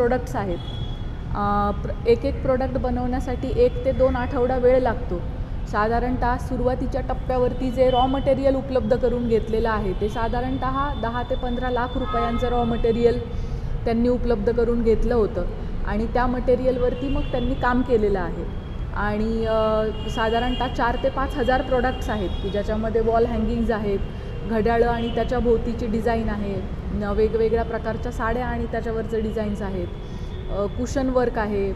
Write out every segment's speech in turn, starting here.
Products आहेत. प्र- एक एक प्रोडक्ट बनवण्यासाठी एक ते दोन आठवडा वेळ लागतो. साधारणतः सुरुवातीच्या टप्प्यावरती जे रॉ मटेरियल उपलब्ध करून घेतलेलं आहे ते साधारणतः दहा ते पंधरा लाख रुपयांचं रॉ मटेरियल त्यांनी उपलब्ध करून घेतलं होतं. आणि त्या मटेरियलवरती मग त्यांनी काम केलेलं आहे. आणि साधारणतः चार ते पाच हजार प्रोडक्ट्स आहेत की ज्याच्यामध्ये वॉल हँगिंग्ज आहेत घड्याळं आणि त्याच्या भोवतीची डिझाईन आहे न वेगवेगळ्या प्रकारच्या साड्या आणि त्याच्यावरचे डिझाईन्स आहेत कुशन वर्क आहे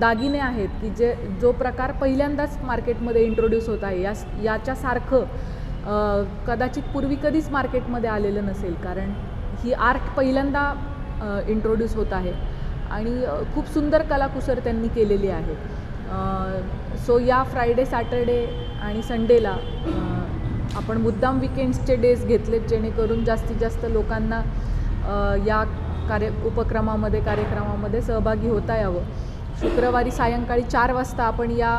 दागिने आहेत की जे जो प्रकार पहिल्यांदाच मार्केटमध्ये इंट्रोड्यूस होत आहे या याच्यासारखं कदाचित पूर्वी कधीच मार्केटमध्ये आलेलं नसेल कारण ही आर्ट पहिल्यांदा इंट्रोड्यूस होत आहे. आणि खूप सुंदर कलाकुसर त्यांनी केलेली आहे सो या फ्रायडे सॅटरडे आणि संडेला आपण मुद्दाम विकेंड्सचे डेज घेतलेत जेणेकरून जास्तीत जास्त लोकांना या कार्य उपक्रमामध्ये कार्यक्रमामध्ये सहभागी होता यावं. शुक्रवारी सायंकाळी चार वाजता आपण या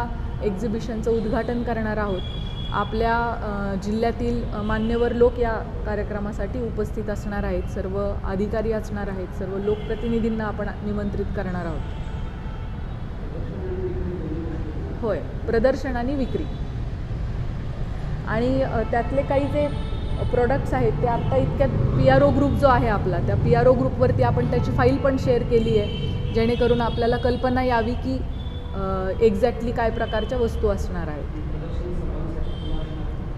एक्झिबिशनचं उद्घाटन करणार आहोत. आपल्या जिल्ह्यातील मान्यवर लोक या कार्यक्रमासाठी उपस्थित असणार आहेत. सर्व अधिकारी असणार आहेत. सर्व लोकप्रतिनिधींना आपण निमंत्रित करणार आहोत. होय. प्रदर्शन आणि विक्री. आणि त्यातले काही जे प्रोडक्ट्स आहेत ते आत्ता इतक्यात पी आर ओ ग्रुप जो आहे आपला त्या पी आर ओ ग्रुपवरती आपण त्याची फाईल पण शेअर केली आहे. जेणेकरून आपल्याला कल्पना यावी की एक्झॅक्टली काय प्रकारच्या वस्तू असणार आहेत.